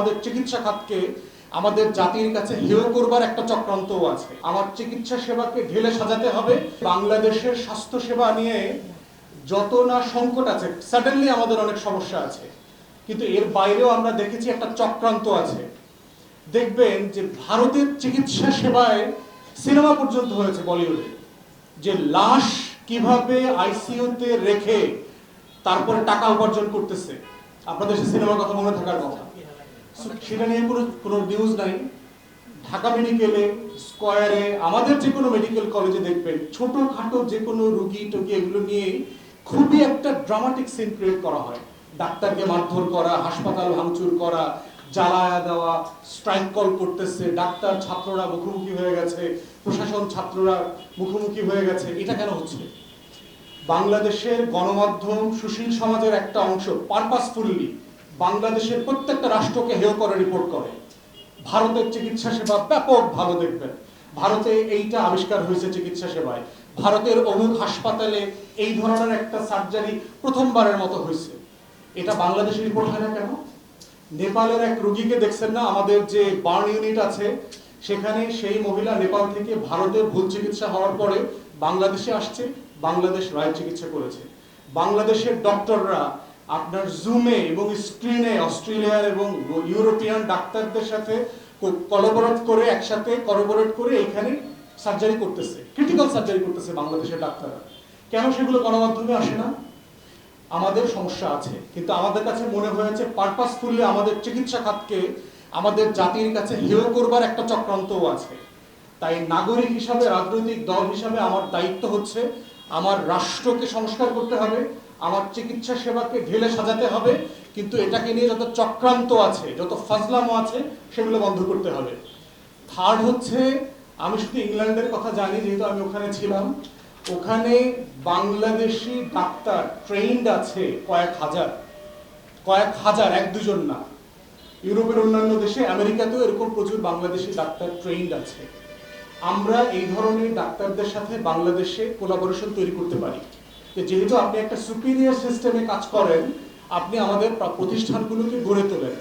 আমাদের চিকিৎসা খাতকে আমাদের জাতির কাছে হেয় করবার একটা চক্রান্তও আছে। আমার চিকিৎসা সেবাকে ঢেলে সাজাতে হবে। বাংলাদেশের স্বাস্থ্য সেবা নিয়ে যত না সংকট আছে সাডেনলি আমাদের অনেক সমস্যা আছে। কিন্তু এর বাইরেও আমরা দেখেছি একটা চক্রান্ত আছে। দেখবেন যে ভারতের চিকিৎসা সেবায় সিনেমা পর্যন্ত হয়েছে বলিউডে। যে লাশ কীভাবে আইসিইউতে রেখে তারপরে টাকা উপার্জন করতেছে। আপনাদের সিনেমার কথা মনে থাকার কথা। সেটা নিয়ে কোনো কোনো নিউজ নাই। ঢাকা মেডিকেলে স্কয়ারে আমাদের যে কোনো মেডিকেল কলেজে দেখবেন যে কোনো রুগী টুগি এগুলো নিয়ে খুবই একটা ড্রামাটিক সিন ক্রিয়েট করা হয়। ডাক্তারকে মারধর করা, হাসপাতাল ভাঙচুর করা, জ্বালায়া দেওয়া স্ট্রাইক কল করতেছে, ডাক্তার ছাত্ররা মুখোমুখি হয়ে গেছে, প্রশাসন ছাত্ররা মুখোমুখি হয়ে গেছে, এটা কেন হচ্ছে? বাংলাদেশের গণমাধ্যম সুশীল সমাজের একটা অংশ পারপাসফুলি বাংলাদেশের প্রত্যেকটা রাষ্ট্রকে হেয় করে রিপোর্ট করে। ভারতের চিকিৎসা সেবা ব্যাপক ভালো দেখবেন। ভারতে এইটা আবিষ্কার হয়েছে চিকিৎসা সেবায়। ভারতের অমুক হাসপাতালে এই ধরনের একটা সার্জারি প্রথমবারের মতো হয়েছে। এটা বাংলাদেশে রিপোর্ট হয় না কেন? নেপালের এক রোগীকে দেখছেন না? আমাদের যে বার্ন ইউনিট আছে, সেখানে সেই মহিলা নেপাল থেকে ভারতে ভুল চিকিৎসা হওয়ার পরে বাংলাদেশে আসছে, বাংলাদেশ রায় চিকিৎসা করেছে। বাংলাদেশের ডক্টররা আপনার জুমে এবং স্ক্রিনে অস্ট্রেলিয়ার এবং ইউরোপিয়ান ডাক্তারদের সাথে কলাবোরেট করে, একসাথে কলাবোরেট করে এখানে সার্জারি করতেছে। ক্রিটিক্যাল সার্জারি করতেছে বাংলাদেশের ডাক্তাররা। কেন সেগুলো গণমাধ্যমে আসে না? আমাদের সমস্যা আছে, কিন্তু আমাদের কাছে মনে হয়েছে পারপাসফুলি আমাদের চিকিৎসা খাতকে আমাদের জাতির কাছে হেয় করবার একটা চক্রান্তও আছে। তাই নাগরিক হিসাবে, রাজনৈতিক দল হিসাবে আমার দায়িত্ব হচ্ছে আমার রাষ্ট্রকে সংস্কার করতে হবে আমার চিকিৎসা সেবাকে ঢেলে সাজাতে হবে, কিন্তু এটাকে নিয়ে যত চক্রান্ত আছে, যত ফাজলামো আছে, সেগুলো বন্ধ করতে হবে। থার্ড হচ্ছে, আমি শুধু ইংল্যান্ডের কথা জানি, যেহেতু আমি ওখানে ছিলাম। ওখানে বাংলাদেশি ডাক্তার ট্রেন্ড আছে কয়েক হাজার। কয়েক হাজার, এক দুজন না। ইউরোপের অন্যান্য দেশে, আমেরিকাতেও এরকম প্রচুর বাংলাদেশি ডাক্তার ট্রেন্ড আছে। আমরা এই ধরনের ডাক্তারদের সাথে বাংলাদেশে কোলাবোরেশন তৈরি করতে পারি। যে যেহেতু আপনি একটা সুপিরিয়ার সিস্টেমে কাজ করেন আপনি আমাদের প্রতিষ্ঠানগুলোকে গড়ে তোলেন।